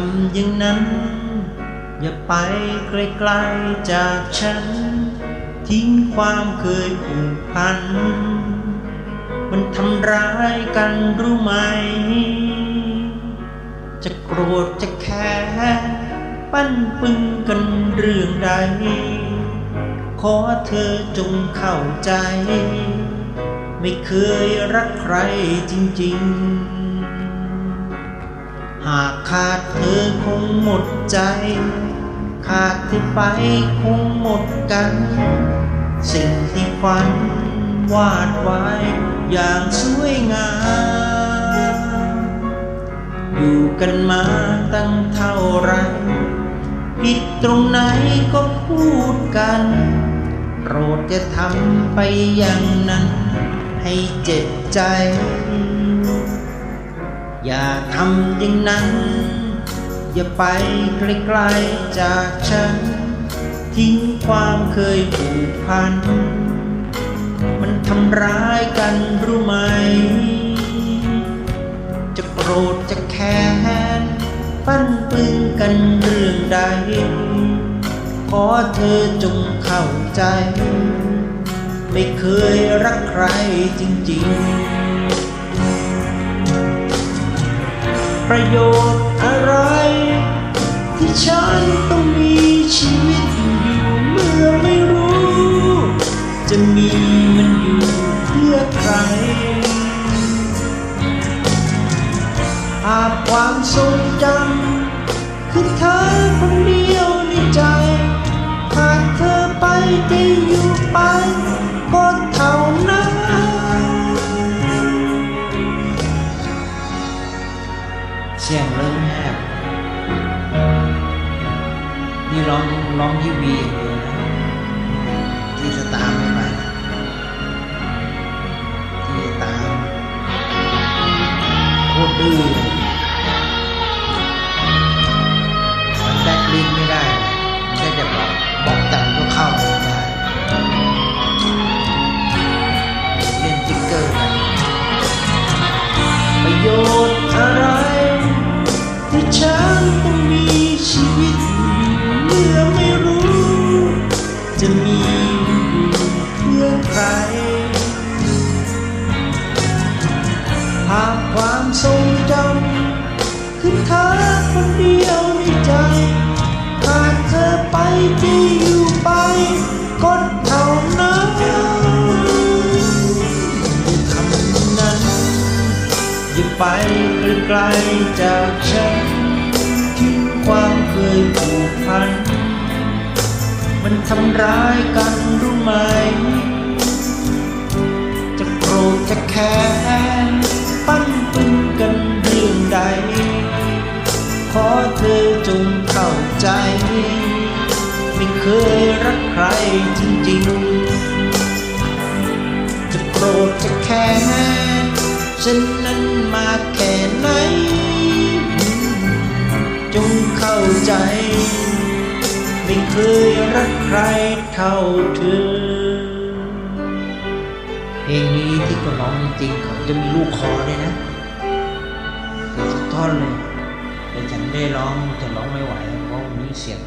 ทำอย่างนั้น อย่าไปไกลๆจากฉัน ทิ้งความเคยผูกพัน มันทำร้ายกันรู้ไหม จะโกรธจะแค้นปั้นปึงกันเรื่องใด ขอเธอจงเข้าใจ ไม่เคยรักใครจริง ๆ หากขาดเธอคงหมดใจ ขาดเธอไปคงหมดกัน สิ่งที่ฝันวาดไว้อย่างสวยงาม อยู่กันมาตั้งเท่าไรผิดตรงไหนก็พูดกัน โปรดจะทำไปอย่างนั้น ให้เจ็บใจ อย่าทำอย่างนั้น อย่าไปไกลๆจากฉัน ทิ้งความเคยผูกพัน มันทำร้ายกันรู้ไหม จะโกรธจะแค้นปั้นปึงกันเรื่องใด ขอเธอจงเข้าใจ ไม่เคยรักใครจริงๆ ประโยชน์อะไร ที่ฉันต้องมีชีวิตอยู่เมื่อไม่รู้ จะมีมันอยู่เพื่อใครภาพความทรงจำคือเธอคนเดียวในใจ หากเธอไปจะอยู่ไปก็เท่านั้น เสียงเริ่มแหบนี่ร้องร้องที่วีอย่างเดียวนะที่สตามไม่ไปนะที่ตามโคตรดื้อ ไปไกลจากฉันทิ้งความเคยผูกพัน มันทำร้ายกันรู้ไหม จะโกรธจะแค้นปั้นปึงกันเรื่องใด ขอเธอจงเข้าใจ ไม่เคยรักใครจริงๆ จะโกรธจะแค้น ฉันนั้นมาแค่ไหน จงเข้าใจ ไม่เคยรักใครเท่าเธอ เพลงนี้ที่เขาร้องจริงๆเขาจะมีลูกคอด้วยนะเกือบทุกท่อนเลยแต่ฉันได้ร้องจะร้องไม่ไหวเพราะวันนี้เสียง